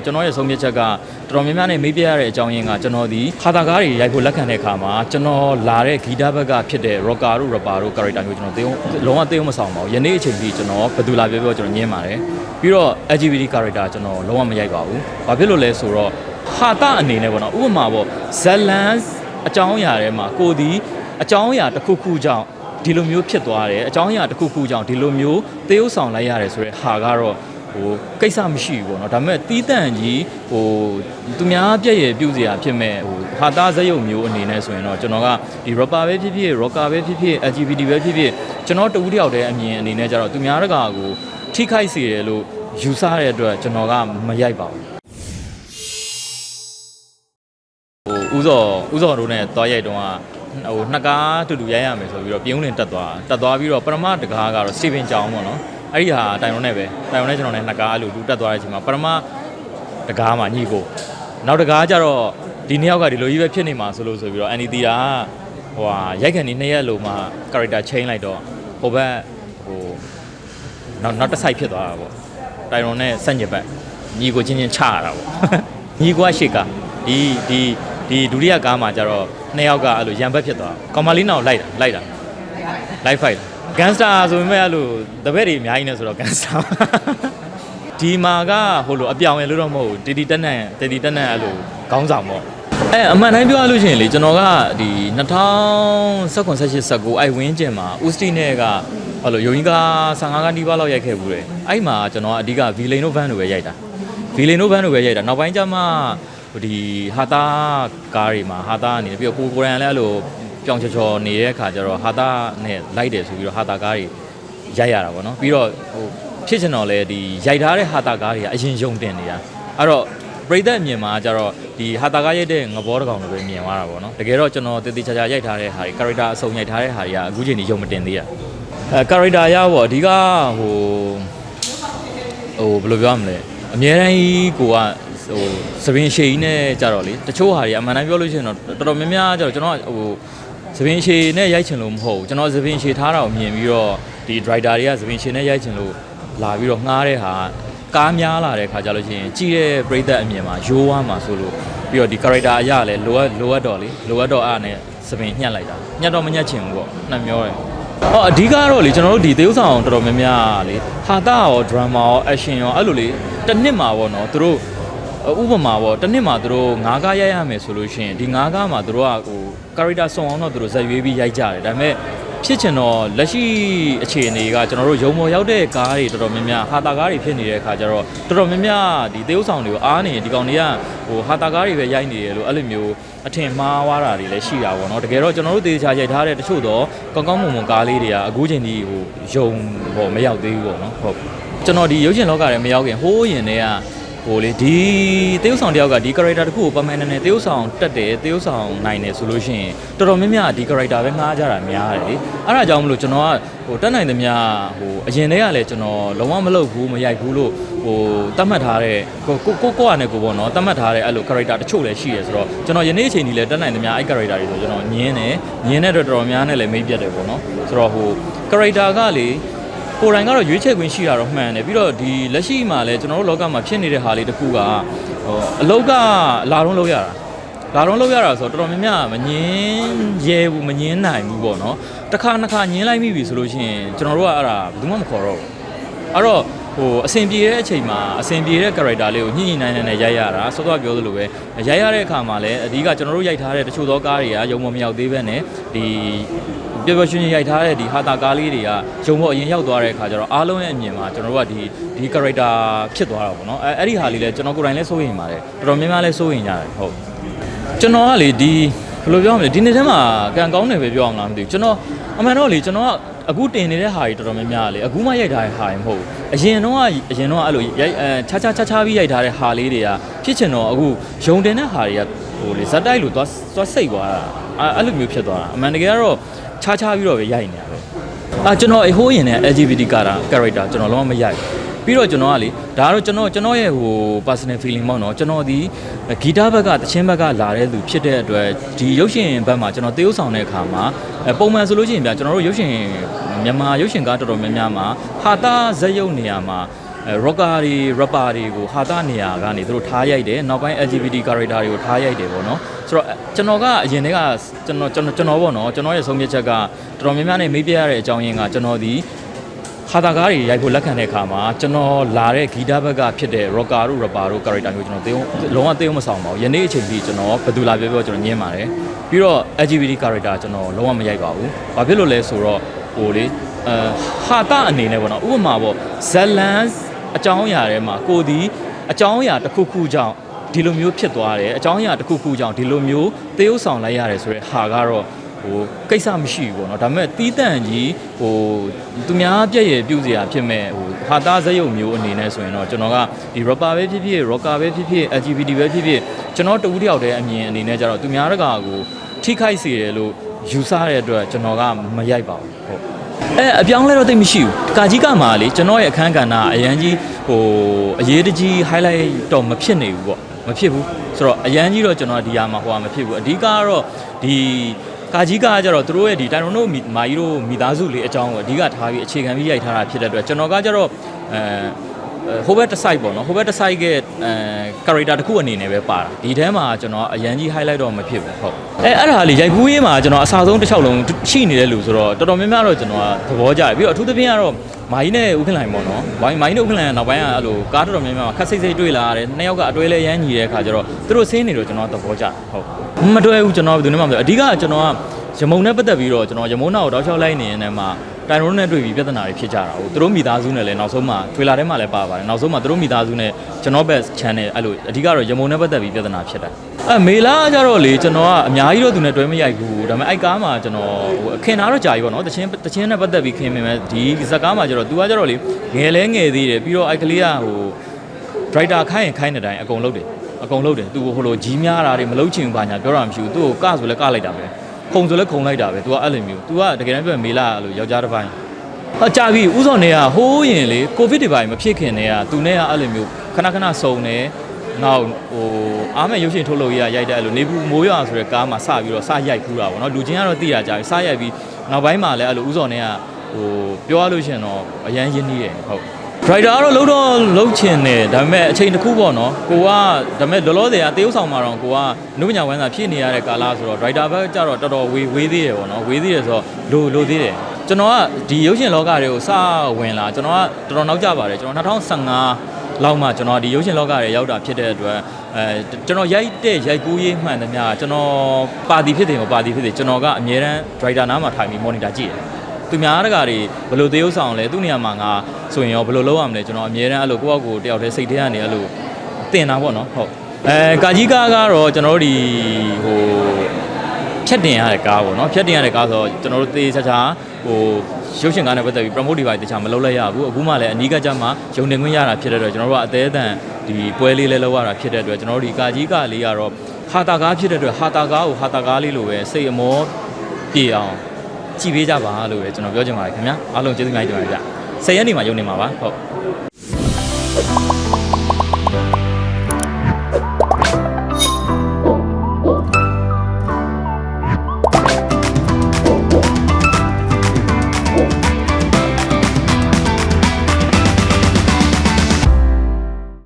နော်ကျွန်တော်ရဲ့ဆုံးဖြတ်ချက်ကတော်တော်များများနဲ့မေးပြရတဲ့အကြောင်းရင်းကကျွန်တော်ဒီခါတာကားတွေရိုက်ဖို့လက်ခံတဲ့အခါမှာကျွန်တော်လာတဲ့ဂီတဘက်ကဖြစ်တဲ့ rocker တို့ rapper တို့ character မျိုးကျွန်တော်သေအောင်လုံးဝသေအောင်မဆောင်ပါဘူးယနေ့အချိန်ထိကျွန်တော်ဘယ်သူလာပြောပြောကျွန်တော်ညင်းပါတယ်ပြီးတော့ LGBT character ကျွန်တော်လုံးဝမရိုက်ပါဘူးဘာဖြစ်လို့လဲဆိုတော့ဟာတာအနေနဲ့ပေါ့နော်ဥပမာပေါ့ဇလန်အကြောင်းအရာထဲမှာကိုဒီအကြောင်းအရာတစ်ခုခုကြောင့်ဒီလိုမျိုးဖြစ်သွားတယ်အကြောင်းအရာတစ်ခုခုကြောင့်ဒီလိုမျိုးသေအောင်ဆောင်လိုက်ရတယ်ဆိုတဲ့ဟာကတော့ ဟိုကိစ္စမရှိဘူးပေါ့နော်ဒါပေမဲ့တီးတန့်ကြီးဟိုသူများပြည့်ရပြုစရာဖြစ်မဲ့ဟိုဟာသားဇက်ရုပ်မျိုးအနေနဲ့ဆိုရင်တော့ကျွန်တော်ကဒီ rapper ပဲဖြစ်ဖြစ် rocker ပဲဖြစ်ဖြစ် LGBT ပဲဖြစ်ဖြစ်ကျွန်တော်တူတယောက်တည်းအမြင်အနေနဲ့ကြတော့သူများတကာကိုထိခိုက်စေတယ်လို့ယူဆတဲ့အတွက်ကျွန်တော်ကမရိုက်ပါဘူးဟိုဥစောဥစောတို့နဲ့တွားရိုက်တုန်းကဟိုနှစ်ကားတူတူရိုက်ရမယ်ဆိုပြီးတော့ပြုံးလင်တက်သွားတက်သွားပြီးတော့ပရမတကားကတော့စတီဗင်ကြောင်ပေါ့နော် အဲ့ဒီဟာတိုင်ရုံနဲ့ပဲတိုင်ရုံနဲ့ကျွန်တော်နဲ့နှစ်ကားအဲ့လိုတူတက်သွားတဲ့အချိန်မှာပရမတကားမှာညီကိုနောက်တကားကျတော့ဒီနှစ်ယောက်ကဒီလိုကြီးပဲဖြစ်နေမှာဆိုလို့ဆိုပြီးတော့အန်ဒီတီတာဟိုဟာရိုက်ခံနေနှစ်ရက်လုံးမှာ character change လိုက်တော့ဟိုဘက်ဟိုနောက်နောက်တစ်ဆိုင်ဖြစ်သွားတာပေါ့တိုင်ရုံနဲ့ဆက်ညစ်ဘက်ညီကိုချင်းချင်းချရတာပေါ့ညီကိုကရှေ့ကဒီဒီဒီဒုတိယကားမှာကျတော့နှစ်ယောက်ကအဲ့လိုရံဘက်ဖြစ်သွားကောင်မလေးနောက်လိုက်တာလိုက်တာ live fight ဂန်စတာဆိုပေမဲ့အဲ့လိုတပည့်တွေအများကြီးနေဆိုတော့ဂန်စတာဒီမှာကဟိုလိုအပြောင်ရလို့တော့မဟုတ်ဘူးတီတီတက်နန်တီတီတက်နန်အဲ့လိုခေါင်းဆောင်ပေါ့အဲအမှန်တိုင်းပြောရလို့ရှိရင်လေကျွန်တော်ကဒီ2019 18 19အဲ့ဝင်းကျင်မှာဦးစတီနဲ့ကအဲ့လိုယုံကြီးက15ကနီးပါးလောက်ရိုက်ခဲ့ဘူးတယ်အဲ့မှာကျွန်တော်ကအဓိကဗီလိန်တို့ဘန်းတို့ပဲရိုက်တာဗီလိန်တို့ဘန်းတို့ပဲရိုက်တာနောက်ပိုင်းကျမှဒီဟာတာကားတွေမှာဟာတာအနေနဲ့ပြီးတော့ကိုကိုရန်လည်းအဲ့လို ပြောင်ချော်ချော်နေတဲ့အခါကျတော့ဟာတာနဲ့လိုက်တယ်ဆိုပြီးတော့ဟာတာကားတွေရိုက်ရတာပေါ့နော်ပြီးတော့ဟိုဖြစ်ချင်တော့လေဒီရိုက်ထားတဲ့ဟာတာကားတွေကအရင်ယုံတင်နေတာအဲ့တော့ပရိသတ်အမြင်မှာကျတော့ဒီဟာတာကားရိုက်တဲ့ငဘောတကောင်လိုပဲမြင်သွားတာပေါ့နော်တကယ်တော့ကျွန်တော်တည်တည်ချာချာရိုက်ထားတဲ့ဟာတွေ character အစုံရိုက်ထားတဲ့ဟာတွေကအခုချိန်ကြီးယုံမတင်သေးတာအဲ character ရပေါ့အဓိကဟိုဟိုဘယ်လိုပြောရမလဲအများတိုင်းကိုကဟိုသပင်ရှည်ကြီးနဲ့ကြတော့လေတချို့ဟာတွေအမှန်တမ်းပြောလို့ရှိရင်တော့တော်တော်များများကြတော့ကျွန်တော်ကဟို သပင်ရှည်နဲ့ရိုက်ချင်လို့မဟုတ်ဘူးကျွန်တော်သပင်ရှည်ထားတာကိုမြင်ပြီးတော့ဒီ driver တွေကသပင်ရှည်နဲ့ရိုက်ချင်လို့လာပြီးတော့ငှားတဲ့ဟာကားများလာတဲ့ခါကြလို့ရှိရင်ကြည့်တဲ့ပရိသတ်အမြင်မှာရိုးဝါမှာဆိုလို့ပြီးတော့ဒီ character အရလည်းလိုအပ်လိုအပ်တော့လေလိုအပ်တော့အားနဲ့သပင်ညှက်လိုက်တာညှက်တော့မညှက်ချင်ဘူးပေါ့နှံ့မျောတယ်ဟောအဓိကတော့လေကျွန်တော်တို့ဒီသေဥဆောင်တော်တော်များများလေဟာတာရော drama ရော action ရောအဲ့လိုလေတစ်နှစ်မှာပေါ့နော်သူတို့ဥပမာပေါ့တစ်နှစ်မှာသူတို့ငါးကားရိုက်ရမယ်ဆိုလို့ရှိရင်ဒီငါးကားမှာသူတို့ကဟို character စုံအောင်တော့သူတို့ဇက်ရွေးပြီးရိုက်ကြတယ်ဒါပေမဲ့ဖြစ်ချင်တော့လက်ရှိအခြေအနေကကျွန်တော်တို့ရုံမော်ရောက်တဲ့ကားတွေတော်တော်များများဟာတာကားတွေဖြစ်နေတဲ့အခါကျတော့တော်တော်များများဒီသေဥဆောင်တွေကိုအားနေဒီကောင်တွေကဟိုဟာတာကားတွေပဲရိုက်နေတယ်လို့အဲ့လိုမျိုးအထင်မှားသွားတာတွေလည်းရှိတာပေါ့နော်တကယ်တော့ကျွန်တော်တို့သေချာရိုက်ထားတဲ့တချို့တော့ကောင်းကောင်းမွန်မွန်ကားလေးတွေကအခုချိန်ကြီးဟိုယုံပေါ့မရောက်သေးဘူးပေါ့နော်ဟုတ်ကျွန်တော်ဒီရုပ်ရှင်လောကထဲမရောက်ခင်ဟိုးရင်တည်းက ဟိုလေဒီသေယုပ်ဆောင်တယောက်ကဒီ character တစ်ခုကို permanent နဲ့သေယုပ်ဆောင်တက်တယ်သေယုပ်ဆောင်နိုင်တယ်ဆိုလို့ရှိရင်တော်တော်များများဒီ character ပဲငှားကြတာများတယ်လေအဲ့ဒါကြောင့်မလို့ကျွန်တော်ကဟိုတက်နိုင်သမျှဟိုအရင်တည်းကလည်းကျွန်တော်လုံးဝမလုပ်ဘူးမရိုက်ဘူးလို့ဟိုတတ်မှတ်ထားတဲ့ကိုကိုကိုကိုကနေကိုပေါ့နော်တတ်မှတ်ထားတဲ့အဲ့လို character တချို့လည်းရှိတယ်ဆိုတော့ကျွန်တော်ယနေ့အချိန်ကြီးလည်းတက်နိုင်သမျှအဲ့ character တွေဆိုကျွန်တော်ညင်းတယ်ညင်းတဲ့အတွက်တော်တော်များများနဲ့လည်းမိတ်ပြတ်တယ်ပေါ့နော်ဆိုတော့ဟို character ကလေ ကိုယ်တိုင်ကတော့ရွေးချယ်ခွင့်ရှိတာတော့မှန်တယ်ပြီးတော့ဒီလက်ရှိမှာလည်းကျွန်တော်တို့လောကမှာဖြစ်နေတဲ့ဟာလေးတစ်ခုကဟိုအလောက်ကလာတော့လောက်ရတာလာတော့လောက်ရတာဆိုတော့တော်တော်များများမငင်းရဲဘူးမငင်းနိုင်ဘူးပေါ့နော်တစ်ခါနှစ်ခါငင်းလိုက်မိပြီဆိုလို့ရှိရင်ကျွန်တော်တို့ကအဲ့ဒါဘယ်သူမှမခေါ်တော့ဘူးအဲ့တော့ ဟိုအဆင်ပြေတဲ့အချိန်မှာအဆင်ပြေတဲ့ character လေးကိုညှိညှိနှိုင်းနှိုင်းနဲ့ရိုက်ရတာစောစောပြောသလိုပဲရိုက်ရတဲ့အခါမှာလည်းအဓိကကျွန်တော်တို့ရိုက်ထားတဲ့တချို့သောကားတွေကရုံမမရောက်သေးပဲနဲ့ဒီပျော်ပျော်ရွှင်ရွှင်ရိုက်ထားတဲ့ဒီဟာတာကားလေးတွေကရုံပေါ်အရင်ရောက်သွားတဲ့အခါကျတော့အားလုံးရဲ့အမြင်မှာကျွန်တော်တို့ကဒီဒီ character ဖြစ်သွားတာပေါ့နော်အဲအဲ့ဒီဟာလေးလည်းကျွန်တော်ကိုယ်တိုင်လည်းစိုးရိမ်ပါတယ်တော်တော်များများလည်းစိုးရိမ်ကြတယ်ဟုတ်ကျွန်တော်ကလေဒီဘယ်လိုပြောမလဲဒီနေ့ထဲမှာကံကောင်းတယ်ပဲပြောအောင်လားမသိဘူးကျွန်တော်အမှန်တော့လေကျွန်တော်က အခုတင်နေတဲ့ဟာတွေတော်တော်များများလေအခုမှရိုက်ထားတဲ့ဟာတွေမဟုတ်ဘူးအရင်တော့ကအရင်တော့အဲ့လိုရိုက်အဲခြားခြားခြားခြားပြီးရိုက်ထားတဲ့ဟာလေးတွေကဖြစ်ချင်တော့အခုယုံတင်တဲ့ဟာတွေကဟိုလေဇက်တိုက်လို့သွားသွားစိတ်သွားတာအဲအဲ့လိုမျိုးဖြစ်သွားတာအမှန်တကယ်ကတော့ခြားခြားပြီးတော့ပဲရိုက်နေတာပဲအာကျွန်တော်အဟိုးရင်နဲ့ LGBT ကာတာ character ကျွန်တော်လုံးဝမရိုက်ဘူး ပြီးတော့ကျွန်တော်ကလေဒါကတော့ကျွန်တော်ကျွန်တော်ရဲ့ဟို personal feeling ပေါ့နော်ကျွန်တော်ဒီဂီတဘက်ကတချင်းဘက်ကလာတဲ့လူဖြစ်တဲ့အတွက်ဒီရုပ်ရှင်ဘက်မှာကျွန်တော်သေယုပ်ဆောင်တဲ့အခါမှာအဲပုံမှန်ဆိုလို့ရှိရင်ဗျာကျွန်တော်တို့ရုပ်ရှင်မြန်မာရုပ်ရှင်ကားတော်တော်များများမှာဟာတာဇက်ရုပ်နေရာမှာအဲ rocker တွေ rapper တွေကိုဟာတာနေရာကနေသူတို့ထားရိုက်တယ်နောက်ပိုင်း LGBT character တွေကိုထားရိုက်တယ်ပေါ့နော်ဆိုတော့ကျွန်တော်ကအရင်တည်းကကျွန်တော်ကျွန်တော်ကျွန်တော်ပေါ့နော်ကျွန်တော်ရဲ့ဆုံးဖြတ်ချက်ကတော်တော်များများနဲ့မေးပြရတဲ့အကြောင်းရင်းကကျွန်တော်ဒီ ဟာတာကားတွေရိုက်ဖို့လက်ခံတဲ့အခါမှာကျွန်တော်လာတဲ့ဂီတဘက်ကဖြစ်တဲ့ rocker တို့ rapper တို့ character မျိုးကျွန်တော်သေအောင်လုံးဝသေအောင်မဆောင်ပါဘူးယနေ့အချိန်ထိကျွန်တော်ဘယ်သူလာပြောပြောကျွန်တော်ညင်းပါတယ်ပြီးတော့ LGBT character ကျွန်တော်လုံးဝမရိုက်ပါဘူးဘာဖြစ်လို့လဲဆိုတော့ဟိုလေအဲဟာတာအနေနဲ့ပေါ့နော်ဥပမာပေါ့ဇလန်အကြောင်းအရာထဲမှာကိုဒီအကြောင်းအရာတစ်ခုခုကြောင့်ဒီလိုမျိုးဖြစ်သွားတယ်အကြောင်းအရာတစ်ခုခုကြောင့်ဒီလိုမျိုးသေုပ်ဆောင်လိုက်ရတယ်ဆိုတဲ့ဟာကတော့ ဟိုကိစ္စမရှိဘူးပေါ့နော်ဒါပေမဲ့တီးတန့်ကြီးဟိုသူများပြည့်ရပြုစရာဖြစ်မဲ့ဟိုဟာတာဇက်ရုပ်မျိုးအနေနဲ့ဆိုရင်တော့ကျွန်တော်ကဒီ rapper ပဲဖြစ်ဖြစ် rocker ပဲဖြစ်ဖြစ် LGBT ပဲဖြစ်ဖြစ်ကျွန်တော်တူတယောက်တည်းအမြင်အနေနဲ့ကြတော့သူများတကာကိုထိခိုက်စေတယ်လို့ယူဆတဲ့အတွက်ကျွန်တော်ကမရိုက်ပါဘူးဟုတ်အဲအပြောင်းလဲတော့တိတ်မရှိဘူးကာကြီးကမှာလေကျွန်တော်ရဲ့အခန်းကဏ္ဍအရန်ကြီးဟိုအရေးတကြီး highlight တော့မဖြစ်နေဘူးပေါ့မဖြစ်ဘူးဆိုတော့အရန်ကြီးတော့ကျွန်တော်ဒီဟာမှာဟိုဟာမဖြစ်ဘူးအဓိကကတော့ဒီ ကာကြီးကကြတော့သူတို့ရဲ့ဒီတိုင်ရွန်တို့မီမာကြီးတို့မိသားစုလေးအကြောင်းကိုအဓိကထားပြီးအခြေခံပြီးရိုက်ထားတာဖြစ်တဲ့အတွက်ကျွန်တော်ကကြတော့အဲဟိုဘက်တစ် site ပေါ့နော်ဟိုဘက်တစ် site ကအဲ character တစ်ခုအနေနဲ့ပဲပါတာဒီထဲမှာကျွန်တော်အရန်ကြီး highlight တော့မဖြစ်ဘူးဟုတ်အဲအဲ့ဒါလေးရိုက်ဘူးရေးမှာကျွန်တော်အစားဆုံးတစ်ချောက်လုံးရှိနေတဲ့လူဆိုတော့တော်တော်များများတော့ကျွန်တော်ကသဘောကျတယ်ပြီးတော့အထူးသဖြင့်ကတော့ မာကြီးနဲ့ဦးခင်လိုင်ပေါ့နော်မာကြီးမာကြီးနဲ့ဦးခင်လိုင်ကနောက်ပိုင်းကအဲ့လိုကားတော်တော်များများမှာခက်စိတ်စိတ်တွေ့လာရတယ်နှစ်ယောက်ကအတွဲလဲရမ်းညီတဲ့အခါကျတော့သူတို့ဆင်းနေတော့ကျွန်တော်သဘောကျတယ်ဟုတ်မတွဲဘူးကျွန်တော်ဘယ်သူနဲ့မှမပြောအဓိကကျွန်တော်ကရမုံနဲ့ပတ်သက်ပြီးတော့ကျွန်တော်ရမုံနာကိုတောက်လျှောက်လိုက်နေရင်လည်းမှာတိုင်ရွန်နဲ့တွေ့ပြီးပြဿနာတွေဖြစ်ကြတာဟုတ်သူတို့မိသားစုနဲ့လည်းနောက်ဆုံးမှထွေလာထဲမှာလည်းပါပါတယ်နောက်ဆုံးမှသူတို့မိသားစုနဲ့ကျွန်တော်ဘက် channel အဲ့လိုအဓိကတော့ရမုံနဲ့ပတ်သက်ပြီးပြဿနာဖြစ်တာ အဲမေလာကြတော့လေကျွန်တော်ကအများကြီးတော့သူနဲ့တွဲမရိုက်ဘူးဒါပေမဲ့အဲ့ကားမှာကျွန်တော်ဟိုအခင်သားတော့ကြာပြီပေါ့နော်တချင်းတချင်းနဲ့ပတ်သက်ပြီးခင်မင်မဲ့ဒီဇက်ကားမှာကျတော့သူကကျတော့လေငယ်လဲငယ်သေးတယ်ပြီးတော့အဲ့ကလေးကဟိုဒရိုက်တာခိုင်းရင်ခိုင်းတဲ့အတိုင်းအကုန်လုပ်တယ်အကုန်လုပ်တယ်သူဟိုလိုကြီးများတာတွေမလုပ်ချင်ဘူးပါညာပြောတာမရှိဘူးသူ့ကိုကဆိုလဲကလိုက်တာပဲခုံဆိုလဲခုံလိုက်တာပဲသူကအဲ့လိုမျိုးသူကတကယ်တမ်းပြောရင်မေလာလို့ယောက်ျားတစ်ပိုင်းအကြပြီဥဆောင်နေရဟိုးရင်လေကိုဗစ်တွေပါမဖြစ်ခင်နေရသူနဲ့ကအဲ့လိုမျိုးခဏခဏစုံနေ နောက်ဟိုအားမဲ့ရုပ်ရှင်ထုတ်လို့ရရိုက်တဲ့အဲ့လိုနေဘူးမိုးရွာဆိုတဲ့ကားမှာစပြီးတော့စရိုက်ခူးတာပေါ့နော်လူချင်းကတော့သိရကြပြီစရိုက်ပြီးနောက်ပိုင်းမှာလည်းအဲ့လိုဥဆောင်နေကဟိုပြောရလို့ရှိရင်တော့အရန်ရင်းနှီးတယ်ဟုတ် driver ကတော့လုံးတော့လုံးချင်တယ်ဒါပေမဲ့အချိန်တစ်ခုပေါ့နော်ကိုကဒါပေမဲ့လောလောဆယ်ကတေးဥဆောင်မှာတော့ကိုကနုပညာဝမ်းသာဖြစ်နေရတဲ့ကာလဆိုတော့ driver ဘက်ကျတော့တော်တော်ဝေးဝေးသေးတယ်ပေါ့နော်ဝေးသေးတယ်ဆိုတော့လိုလိုသေးတယ်ကျွန်တော်ကဒီရုပ်ရှင်လောကတွေကိုစဝင်လာကျွန်တော်ကတော်တော်နောက်ကျပါတယ်ကျွန်တော်2015 လောက်မှကျွန်တော်ဒီရုပ်ရှင်လောကတွေရောက်တာဖြစ်တဲ့အတွက်အဲကျွန်တော်ရိုက်တဲ့ရိုက်ကူးရေးမှန်သမျှကျွန်တော်ပါတီဖြစ်တယ်မပါတီဖြစ်တယ်ကျွန်တော်ကအမြဲတမ်း driver နားမှာထိုင်ပြီး monitor ကြည့်တယ်သူများတကာတွေဘယ်လိုသေုပ်ဆောင်လဲသူ့နေရာမှာငါဆိုရင်ရောဘယ်လိုလုပ်ရမလဲကျွန်တော်အမြဲတမ်းအဲ့လိုကိုယ့်အကိုတယောက်တည်းစိတ်ထဲကနေအဲ့လိုတင်တာပေါ့နော်ဟုတ်အဲကာကြီးကားကတော့ကျွန်တော်တို့ဒီဟိုဖြတ်တင်ရတဲ့ကားပေါ့နော်ဖြတ်တင်ရတဲ့ကားဆိုတော့ကျွန်တော်တို့သေချာချာဟို ရုပ်ရှင်ကားနဲ့ပတ်သက်ပြီး promote တွေပါတခြားမလုပ်လိုက်ရဘူးအခုမှလည်းအနီးကကြမှာရုံတင်ခွင့်ရတာဖြစ်တဲ့အတွက်ကျွန်တော်တို့ကအသေးအတန်ဒီပွဲလေးလေးလောက်ရတာဖြစ်တဲ့အတွက်ကျွန်တော်တို့ဒီကာကြီးကားလေးကတော့ဟာတာကားဖြစ်တဲ့အတွက်ဟာတာကားကိုဟာတာကားလေးလိုပဲစိတ်အမောပြေအောင်ကြည်ပေးကြပါလို့ပဲကျွန်တော်ပြောချင်ပါတယ်ခင်ဗျာအားလုံးကျေးဇူးများတင်ပါတယ်ဗျ10ရက်နေမှာရုံနေမှာပါဟုတ်